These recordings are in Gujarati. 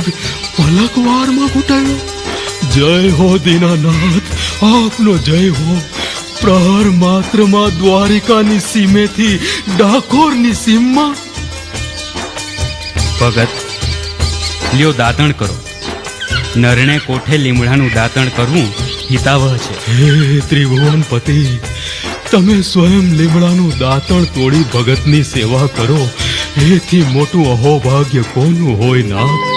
પગ પલકવારમાં ઘૂંટાયો જય હો દીનાનાથ આપનો જય હો. પ્રહર માત્રમાં દ્વારિકાની સીમેથી ડાકોરની સીમમાં. ભગત લ્યો દાતણ કરો. નરણે કોઠે લીમડાનું દાતણ કરવું હિતાવહ છે. હે ત્રિભુવન પતિ તમે સ્વયં લીમડાનું દાંતણ તોડી ભગતની સેવા કરો. એથી મોટું અહોભાગ્ય કોનું હોય નાથ?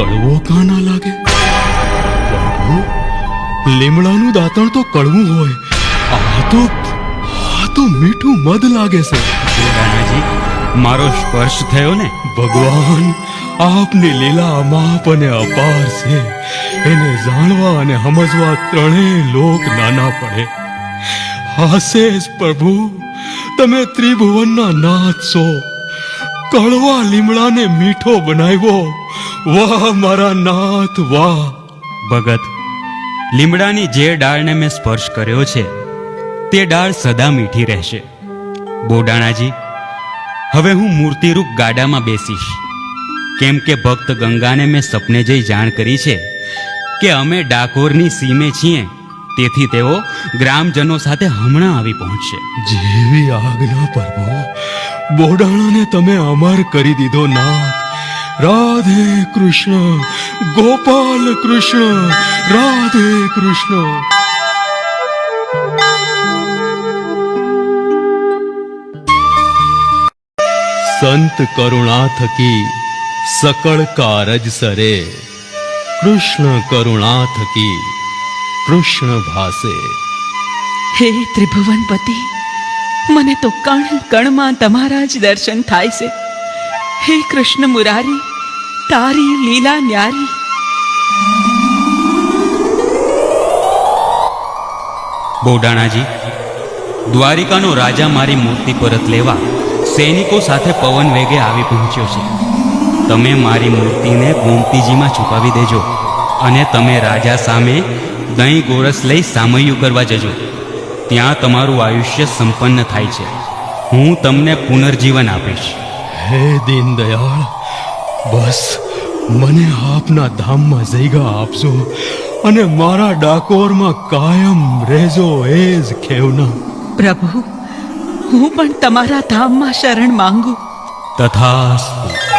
કડવો કાં ના લાગે લીમડાનું દાંતણ તો કડવું હોય. આ તો આ તો મીઠું મધ લાગે છે. રાણાજી મારો સ્પર્શ થયો ને? ભગવાન આપની લીલા અમાપ અને અપાર છે. એને જાણવા અને સમજવા ત્રણેય લોક નાના પડે. હાસે પ્રભુ તમે ત્રિભુવનના નાથ છો. કળવા લીમડાને મીઠો બનાવ્યો. વાહ, મારા નાથ, વાહ. ભગત, લીમડાની જે ડાળને મેં સ્પર્શ કર્યો છે, તે ડાળ સદા મીઠી રહેશે. બોડાણાજી, હવે હું મૂર્તિરૂપ ગાડામાં બેસીશ. કેમ કે ભક્ત ગંગાને મેં સપને જઈ જાણ કરી છે કે અમે ડાકોરની સીમે છીએ. તેથી તેઓ ગ્રામજનો સાથે હમણાં આવી પહોંચશે. જેવી આજ્ઞા પ્રભુ બોડાણાને તમે અમર કરી દીધો નાથ. રાધે કૃષ્ણ, ગોપાલ કૃષ્ણ, રાધે કૃષ્ણ. સંત કરુણા થકી સકળ કારજ સરે. કૃષ્ણ કરુણા થકી કૃષ્ણ ભાસે. હે ત્રિભુવનપતિ મને તો કણ કણમાં તમારા જ દર્શન થાય છે. હે કૃષ્ણ મુરારી તારી લીલા ન્યારી. બોડાણાજી દ્વારિકાનો રાજા મારી મૂર્તિ પરત લેવા સૈનિકો સાથે પવન વેગે આવી પહોંચ્યો છે. તમે મારી મૂર્તિને ગોમતીજીમાં છુપાવી દેજો અને તમે રાજા સામે દહીં ગોરસ લઈ સામૈયું કરવા જજો. ત્યાં તમારું આયુષ્ય સંપન્ન થાય છે. હું તમને પુનર્જીવન આપીશ. હે દીનદયાળ બસ મને આપના ધામમાં જઈગા આપજો અને મારા ડાકોરમાં કાયમ રહેજો એ જ ખેવના. પ્રભુ હું પણ તમારા ધામમાં શરણ માંગુ. તથાસ્તુ.